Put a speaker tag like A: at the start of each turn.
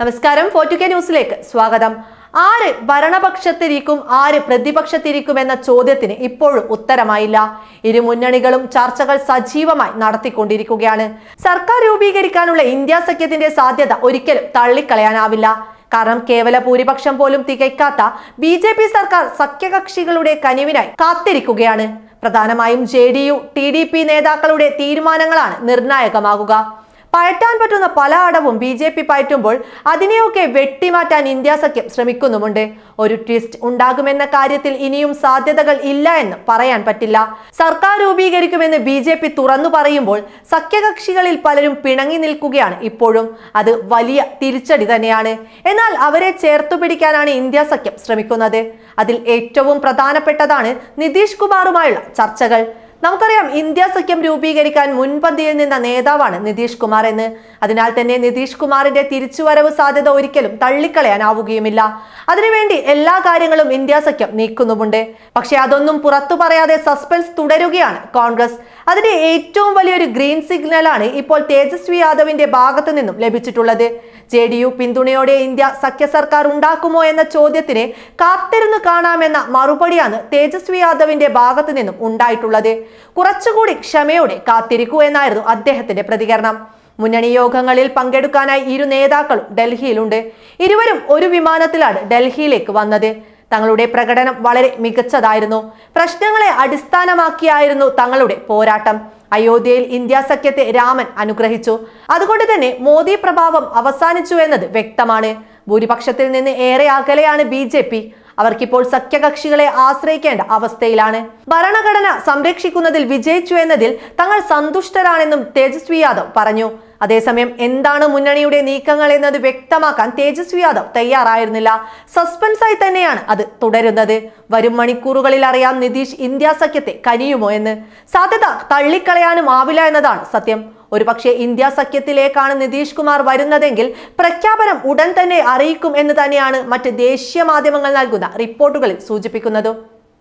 A: നമസ്കാരം. ഫോർട്ടു കെ ന്യൂസിലേക്ക് സ്വാഗതം. ആര് ഭരണപക്ഷത്തിരിക്കും ആര് പ്രതിപക്ഷത്തിരിക്കും എന്ന ചോദ്യത്തിന് ഇപ്പോഴും ഉത്തരമായില്ല. ഇരു മുന്നണികളും ചർച്ചകൾ സജീവമായി നടത്തിക്കൊണ്ടിരിക്കുകയാണ്. സർക്കാർ രൂപീകരിക്കാനുള്ള ഇന്ത്യ സഖ്യത്തിന്റെ സാധ്യത ഒരിക്കലും തള്ളിക്കളയാനാവില്ല. കാരണം കേവല ഭൂരിപക്ഷം പോലും തികയ്ക്കാത്ത ബി ജെ പി സർക്കാർ സഖ്യകക്ഷികളുടെ കനിവിനായി കാത്തിരിക്കുകയാണ്. പ്രധാനമായും J D U T D P നേതാക്കളുടെ തീരുമാനങ്ങളാണ് നിർണായകമാകുക. പയറ്റാൻ പറ്റുന്ന പല അടവും ബി ജെ പി പയറ്റുമ്പോൾ അതിനെയൊക്കെ വെട്ടിമാറ്റാൻ ഇന്ത്യ സഖ്യം ശ്രമിക്കുന്നുമുണ്ട്. ഒരു ട്വിസ്റ്റ് ഉണ്ടാകുമെന്ന കാര്യത്തിൽ ഇനിയും സാധ്യതകൾ ഇല്ല എന്ന് പറയാൻ പറ്റില്ല. സർക്കാർ രൂപീകരിക്കുമെന്ന് ബി ജെ പി തുറന്നു പറയുമ്പോൾ സഖ്യകക്ഷികളിൽ പലരും പിണങ്ങി നിൽക്കുകയാണ് ഇപ്പോഴും. അത് വലിയ തിരിച്ചടി തന്നെയാണ്. എന്നാൽ അവരെ ചേർത്തു പിടിക്കാനാണ് ഇന്ത്യ സഖ്യം ശ്രമിക്കുന്നത്. അതിൽ ഏറ്റവും പ്രധാനപ്പെട്ടതാണ് നിതീഷ് കുമാറുമായുള്ള ചർച്ചകൾ. നമുക്കറിയാം ഇന്ത്യ സഖ്യം രൂപീകരിക്കാൻ മുൻപന്തിയിൽ നിന്ന നേതാവാണ് നിതീഷ് കുമാർ എന്ന്. അതിനാൽ തന്നെ നിതീഷ് കുമാറിന്റെ തിരിച്ചുവരവ് സാധ്യത ഒരിക്കലും തള്ളിക്കളയാനാവുകയുമില്ല. അതിനുവേണ്ടി എല്ലാ കാര്യങ്ങളും ഇന്ത്യ സഖ്യം നീക്കുന്നുമുണ്ട്. പക്ഷെ അതൊന്നും പുറത്തു പറയാതെ സസ്പെൻസ് തുടരുകയാണ് കോൺഗ്രസ്. അതിന്റെ ഏറ്റവും വലിയൊരു ഗ്രീൻ സിഗ്നലാണ് ഇപ്പോൾ തേജസ്വി യാദവിന്റെ ഭാഗത്തു നിന്നും ലഭിച്ചിട്ടുള്ളത്. ജെ ഡി യു പിന്തുണയോടെ ഇന്ത്യ സഖ്യ സർക്കാർ ഉണ്ടാക്കുമോ എന്ന ചോദ്യത്തിന് കാത്തിരുന്നു കാണാമെന്ന മറുപടിയാണ് തേജസ്വി യാദവിന്റെ ഭാഗത്തു നിന്നും ഉണ്ടായിട്ടുള്ളത്. കുറച്ചുകൂടി ക്ഷമയോടെ കാത്തിരിക്കൂ എന്നായിരുന്നു അദ്ദേഹത്തിന്റെ പ്രതികരണം. മുന്നണി യോഗങ്ങളിൽ പങ്കെടുക്കാനായി ഇരു നേതാക്കളും ഡൽഹിയിലുണ്ട്. ഇരുവരും ഒരു വിമാനത്തിലാണ് ഡൽഹിയിലേക്ക് വന്നത്. തങ്ങളുടെ പ്രകടനം വളരെ മികച്ചതായിരുന്നു. പ്രശ്നങ്ങളെ അടിസ്ഥാനമാക്കിയായിരുന്നു തങ്ങളുടെ പോരാട്ടം. അയോധ്യയിൽ ഇന്ത്യ സഖ്യത്തെ രാമൻ അനുഗ്രഹിച്ചു. അതുകൊണ്ട് തന്നെ മോദി പ്രഭാവം അവസാനിച്ചു എന്നത് വ്യക്തമാണ്. ഭൂരിപക്ഷത്തിൽ നിന്ന് ഏറെ അകലെയാണ് ബി ജെ പി. അവർക്കിപ്പോൾ സഖ്യകക്ഷികളെ ആശ്രയിക്കേണ്ട അവസ്ഥയിലാണ്. ഭരണഘടന സംരക്ഷിക്കുന്നതിൽ വിജയിച്ചു എന്നതിൽ തങ്ങൾ സന്തുഷ്ടരാണെന്നും തേജസ്വി യാദവ് പറഞ്ഞു. അതേസമയം എന്താണ് മുന്നണിയുടെ നീക്കങ്ങൾ എന്നത് വ്യക്തമാക്കാൻ തേജസ്വി യാദവ് തയ്യാറായിരുന്നില്ല. സസ്പെൻസായി തന്നെയാണ് അത് തുടരുന്നത്. വരും മണിക്കൂറുകളിൽ അറിയാം നിതീഷ് ഇന്ത്യ സഖ്യത്തെ കനിയുമോ എന്ന്. സാധ്യത തള്ളിക്കളയാനും ആവില്ല എന്നതാണ് സത്യം. ഒരുപക്ഷെ ഇന്ത്യ സഖ്യത്തിലേക്കാണ് നിതീഷ് കുമാർ വരുന്നതെങ്കിൽ പ്രഖ്യാപനം ഉടൻ തന്നെ അറിയിക്കും എന്ന് തന്നെയാണ് മറ്റ് ദേശീയ മാധ്യമങ്ങൾ നൽകുന്ന റിപ്പോർട്ടുകളിൽ സൂചിപ്പിക്കുന്നത്.